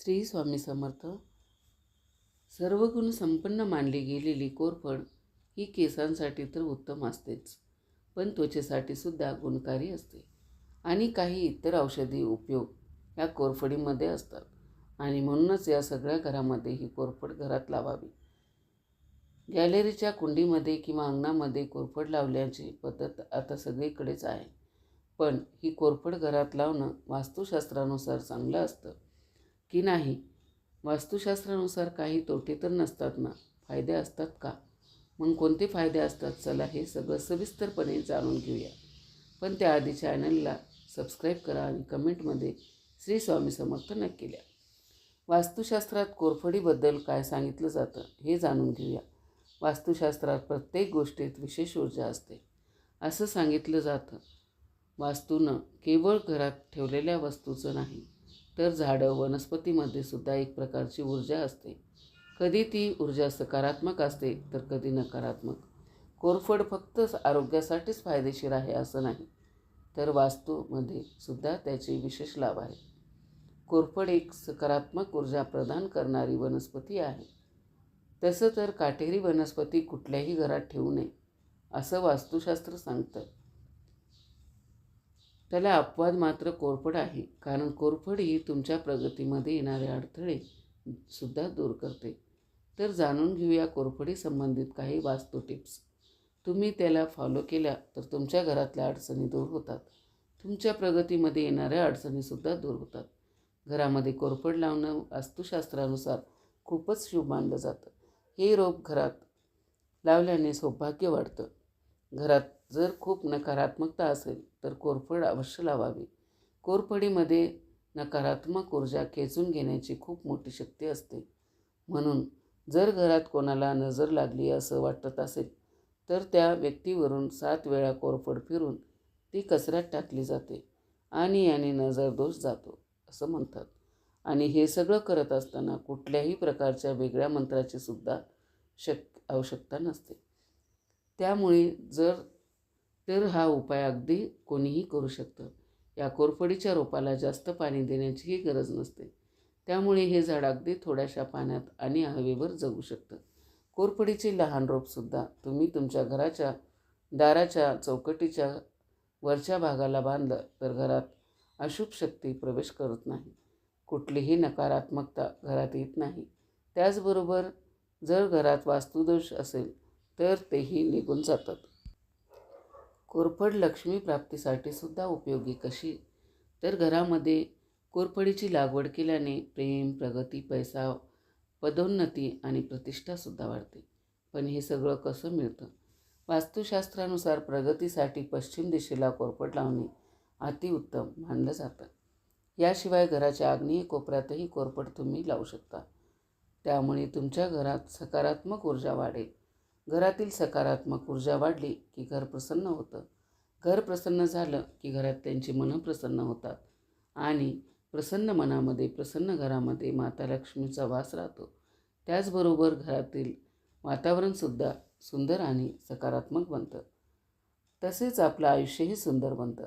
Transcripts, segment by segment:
श्री स्वामी समर्थ. सर्वगुण संपन्न मानली गेलेली कोरफड ही केसांसाठी तर उत्तम असतेच पण त्वचेसाठी सुद्धा गुणकारी असते. आणि काही इतर औषधी उपयोग या कोरफडीमध्ये असतात आणि म्हणूनच या सगळ्या घरामध्ये ही कोरफड घरात लावावी. गॅलरीच्या कुंडीमध्ये किंवा अंगणामध्ये कोरफड लावल्याची पद्धत आता सगळीकडेच आहे. पण ही कोरफड घरात लावणं वास्तुशास्त्रानुसार चांगलं असतं. की नाही? वास्तुशास्त्रानुसार काही तोटे तर नसतात ना? फायदे असतात का? मग कोणते फायदे असतात? चला हे सगळं सविस्तरपणे जाणून घेऊया. पण त्याआधी चॅनलला सबस्क्राईब करा आणि कमेंटमध्ये श्री स्वामी समर्थ नक्की द्या वास्तुशास्त्रात कोरफडीबद्दल काय सांगितलं जातं हे जाणून घेऊया. वास्तुशास्त्रात प्रत्येक गोष्टीत विशेष ऊर्जा असते. असं सांगितलं जातं. वास्तूनं केवळ घरात ठेवलेल्या वस्तूचं नाही तर झाडं वनस्पतीमध्ये सुद्धा एक प्रकारची ऊर्जा असते. कधी ती ऊर्जा सकारात्मक असते तर कधी नकारात्मक. कोरफड फक्त आरोग्यासाठीच फायदेशीर आहे असं नाही तर वास्तूमध्ये सुद्धा त्याचे विशेष लाभ आहे. कोरफड एक सकारात्मक ऊर्जा प्रदान करणारी वनस्पती आहे. तसं तर काटेरी वनस्पती कुठल्याही घरात ठेवू नये असं वास्तुशास्त्र सांगतं. त्याला अपवाद मात्र कोरफड आहे. कारण कोरफड ही तुमच्या प्रगतीमध्ये येणारे अडथळे सुद्धा दूर करते. तर जाणून घेऊया कोरफडी संबंधित काही वास्तू टिप्स. तुम्ही त्याला फॉलो केल्या तर तुमच्या घरातल्या अडचणी दूर होतात. तुमच्या प्रगतीमध्ये येणाऱ्या अडचणीसुद्धा दूर होतात. घरामध्ये कोरफड लावणं वास्तुशास्त्रानुसार खूपच शुभ मानलं जातं. हे रोप घरात लावल्याने सौभाग्य वाढतं. घरात जर खूप नकारात्मकता असेल तर कोरफड अवश्य लावावी. कोरफडीमध्ये नकारात्मक ऊर्जा खेचून घेण्याची खूप मोठी शक्ती असते. म्हणून जर घरात कोणाला नजर लागली असं वाटत असेल तर त्या व्यक्तीवरून सात वेळा कोरफड फिरून ती कचऱ्यात टाकली जाते आणि याने नजर दोष जातो असं म्हणतात. आणि हे सगळं करत असताना कुठल्याही प्रकारच्या वेगळ्या मंत्राची सुद्धा शक आवश्यकता नसते. त्यामुळे जर तर हा उपाय अगदी कोणीही करू शकतं. या कोरफडीच्या रोपाला जास्त पाणी देण्याचीही गरज नसते. त्यामुळे हे झाड अगदी थोड्याशा पाण्यात आणि हवेवर जगू शकतं. कोरफडीचे लहान रोपसुद्धा तुम्ही तुमच्या घराच्या दाराच्या चौकटीच्या वरच्या भागाला बांधलं तर घरात अशुभ शक्ती प्रवेश करत नाही. कुठलीही नकारात्मकता घरात येत नाही. त्याचबरोबर जर घरात वास्तुदोष असेल तर तेही निघून जातात. कोरफड लक्ष्मी प्राप्तीसाठी सुद्धा उपयोगी कशी? तर घरामध्ये कोरफडीची लागवड केल्याने प्रेम प्रगती पैसा पदोन्नती आणि प्रतिष्ठासुद्धा वाढते. पण हे सगळं कसं मिळतं? वास्तुशास्त्रानुसार प्रगतीसाठी पश्चिम दिशेला कोरफड लावणे अतिउत्तम मानलं जातं. याशिवाय घराच्या आग्नेय कोपऱ्यातही कोरफड तुम्ही लावू शकता. त्यामुळे तुमच्या घरात सकारात्मक ऊर्जा वाढेल. घरातील सकारात्मक ऊर्जा वाढली की घर प्रसन्न होतं. घर प्रसन्न झालं की घरात त्यांची मनं प्रसन्न होतात. आणि प्रसन्न मनामध्ये प्रसन्न घरामध्ये माता लक्ष्मीचा वास राहतो. त्याचबरोबर घरातील वातावरणसुद्धा सुंदर आणि सकारात्मक बनतं. तसेच आपलं आयुष्यही सुंदर बनतं.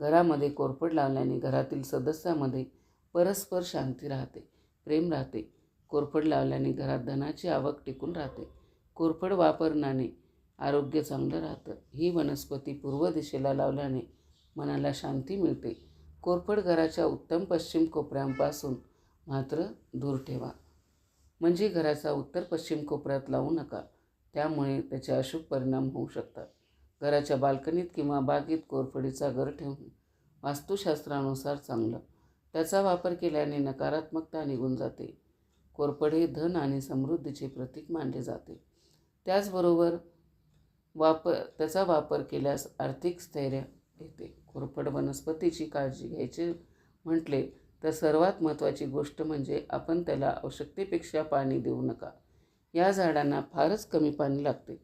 घरामध्ये कोरफड लावल्याने घरातील सदस्यामध्ये परस्पर शांती राहते प्रेम राहते. कोरफड लावल्याने घरात धनाची आवक टिकून राहते. कोरफड वापरण्याने आरोग्य चांगलं राहतं. ही वनस्पती पूर्व दिशेला लावल्याने मनाला शांती मिळते. कोरफड घराच्या उत्तम पश्चिम कोपऱ्यांपासून मात्र दूर ठेवा. म्हणजे घराचा उत्तर पश्चिम कोपऱ्यात लावू नका. त्यामुळे त्याचे अशुभ परिणाम होऊ शकतात. घराच्या बाल्कनीत किंवा बागेत कोरफडीचा घर ठेवून वास्तुशास्त्रानुसार चांगलं. त्याचा वापर केल्याने नकारात्मकता निघून जाते. कोरफड हे धन आणि समृद्धीचे प्रतीक मानले जाते. त्याचबरोबर वापर त्याचा वापर केल्यास आर्थिक स्थैर्य येते. कोरफड वनस्पतीची काळजी घ्यायची म्हटले तर सर्वात महत्त्वाची गोष्ट म्हणजे आपण त्याला आवश्यकतेपेक्षा पाणी देऊ नका. या झाडांना फारच कमी पाणी लागते.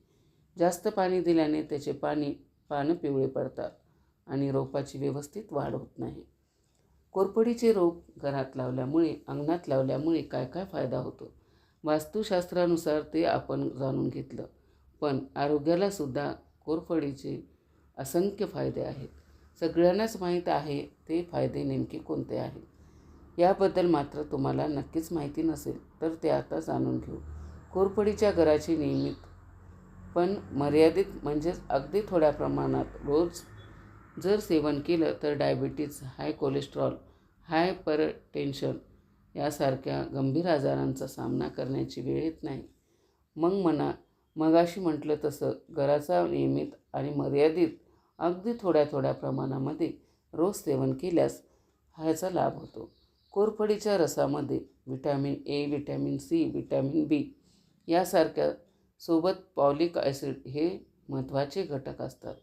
जास्त पाणी दिल्याने त्याचे पाणी पानं पिवळे पडतात आणि रोपाची व्यवस्थित वाढ होत नाही. कोरफडीचे रोप घरात लावल्यामुळे अंगणात लावल्यामुळे काय काय फायदा होतो? वास्तुशास्त्रानुसार ते आपण जाणून घेतलं. पण आरोग्याला सुद्धा कोरफडीचे असंख्य फायदे आहेत. सगळ्यांनाच माहीत आहे ते फायदे नेमके कोणते आहेत? याबद्दल मात्र तुम्हाला नक्कीच माहिती नसेल तर ते आता जाणून घेऊ. कोरफडीच्या घराची नियमित पण मर्यादित म्हणजेच अगदी थोड्या प्रमाणात रोज जर सेवन केलं तर diabetes high cholesterol hypertension यासारख्या गंभीर आजारांचा सामना करण्याची वेळ येत नाही. मग म्हणा मगाशी म्हटलं तसं घराचा नियमित आणि मर्यादित अगदी थोड्या थोड्या प्रमाणामध्ये रोज सेवन केल्यास ह्याचा लाभ होतो. कोरफडीच्या रसामध्ये vitamin A vitamin C vitamin B यासारख्या सोबत पॉलिक ॲसिड हे महत्त्वाचे घटक असतात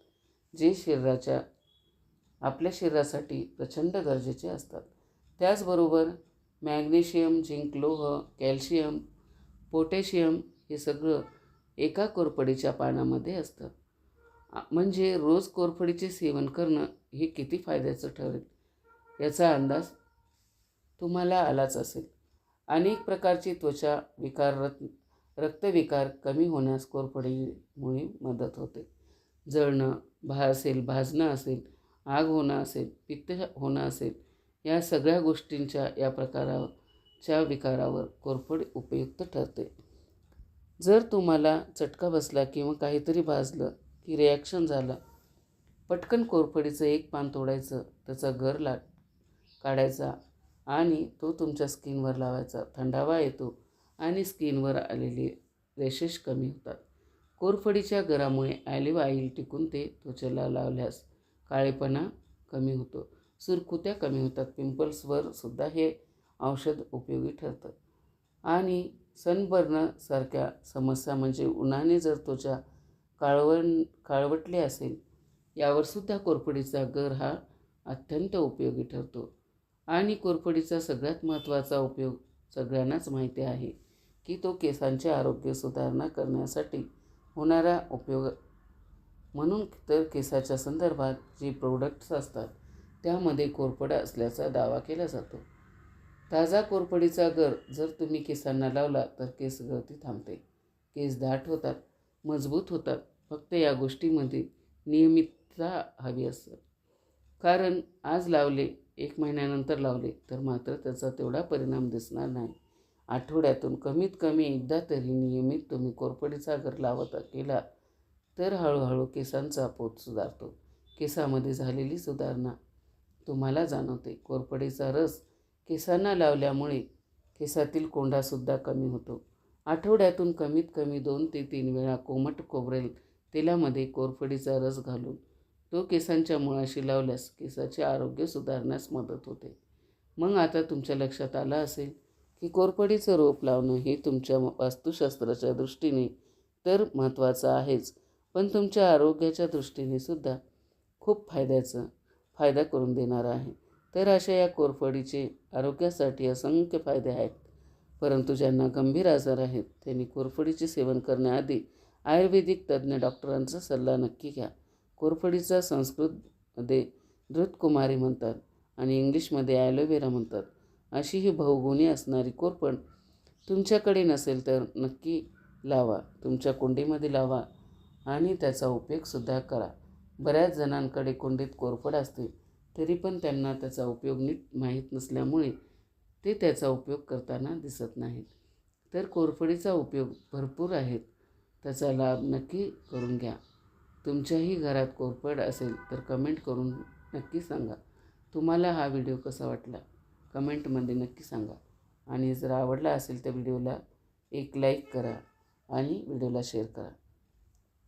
जे शरीराच्या आपल्या शरीरासाठी प्रचंड गरजेचे असतात. त्याचबरोबर मॅग्नेशियम झिंक लोह कॅल्शियम पोटॅशियम हे सगळं एका कोरफडीच्या पानामध्ये असतं. म्हणजे रोज कोरफडीचे सेवन करणं हे किती फायद्याचं ठरेल? याचा अंदाज तुम्हाला आलाच असेल. अनेक प्रकारची त्वचा विकार रत रक्तविकार कमी होण्यास कोरफडीमुळे मदत होते. जळणं भा असेल भाजणं असेल आग होणं असेल पित्त होणं असेल या सगळ्या गोष्टींच्या या प्रकाराच्या विकारावर कोरफड उपयुक्त ठरते. जर तुम्हाला चटका बसला किंवा काहीतरी भाजलं की रिॲक्शन झालं पटकन कोरफडीचं एक पान तोडायचं त्याचा गर ला काढायचा आणि तो तुमच्या स्किनवर लावायचा. थंडावा येतो आणि स्किनवर आलेली रेशेस कमी होतात. कोरफडीच्या गरामुळे ॲलिव्ह ऑइल टिकून ते त्वचेला लावल्यास काळेपणा कमी होतो. सुरकुत्या कमी होतात. पिंपल्सवर सुद्धा हे औषध उपयोगी ठरतं. आणि सनबर्नसारख्या समस्या म्हणजे उन्हाने जर त्वचा काळवण काळवटली असेल यावरसुद्धा कोरफडीचा गर हा अत्यंत उपयोगी ठरतो. आणि कोरफडीचा सगळ्यात महत्त्वाचा उपयोग सगळ्यांनाच माहिती आहे की तो केसांचे आरोग्य सुधारणा करण्यासाठी होणारा उपयोग. म्हणून तर केसाच्या संदर्भात जे प्रोडक्ट्स असतात त्यामध्ये कोरफडा असल्याचा दावा केला जातो. ताजा कोरफडीचा गर जर तुम्ही केसांना लावला तर केस गळती थांबते. केस दाट होतात मजबूत होतात. फक्त या गोष्टीमध्ये नियमितता हवी असतं. कारण आज लावले एक महिन्यानंतर लावले तर मात्र त्याचा तेवढा परिणाम दिसणार नाही. आठवड्यातून कमीत कमी एकदा तरी नियमित तुम्ही कोरफडीचा गर लावत केला तर हळूहळू केसांचा पोत सुधारतो. केसामध्ये झालेली सुधारणा तुम्हाला जाणवते. कोरफडीचा रस केसांना लावल्यामुळे केसातील कोंडासुद्धा कमी होतो. आठवड्यातून कमीत कमी दोन ते तीन वेळा कोमट खोबरेल तेलामध्ये कोरफडीचा रस घालून तो केसांच्या मुळाशी लावल्यास केसाचे आरोग्य सुधारण्यास मदत होते. मग आता तुमच्या लक्षात आलं असेल की कोरफडीचं रोप लावणं हे तुमच्या वास्तुशास्त्राच्या दृष्टीने तर महत्त्वाचं आहेच पण तुमच्या आरोग्याच्या दृष्टीने सुद्धा खूप फायद्याचं. फायदा करून देणार आहे. तर अशा या कोरफडीचे आरोग्यासाठी असंख्य फायदे आहेत. परंतु ज्यांना गंभीर आजार आहेत त्यांनी कोरफडीचे सेवन करण्याआधी आयुर्वेदिक तज्ज्ञ डॉक्टरांचा सल्ला नक्की घ्या. कोरफडीचा संस्कृतमध्ये धृतकुमारी म्हणतात आणि इंग्लिशमध्ये ॲलोवेरा म्हणतात. अशी ही बहुगुणी असणारी कोरफड तुमच्याकडे नसेल तर नक्की लावा. तुमच्या कुंडीमध्ये लावा आणि त्याचा उपयोगसुद्धा करा. बऱ्याच जणांकडे कुंडीत कोरफड असते तरी पण त्यांना त्याचा उपयोग नीट माहीत नसल्यामुळे ते त्याचा उपयोग करताना दिसत नाहीत. तर कोरफडीचा उपयोग भरपूर आहेत त्याचा लाभ नक्की करून घ्या. तुमच्याही घरात कोरफड असेल तर कमेंट करून नक्की सांगा. तुम्हाला हा व्हिडिओ कसा वाटला? कमेंटमध्ये नक्की सांगा. आणि जर आवडला असेल तर व्हिडिओला एक लाईक करा आणि व्हिडिओला शेअर करा.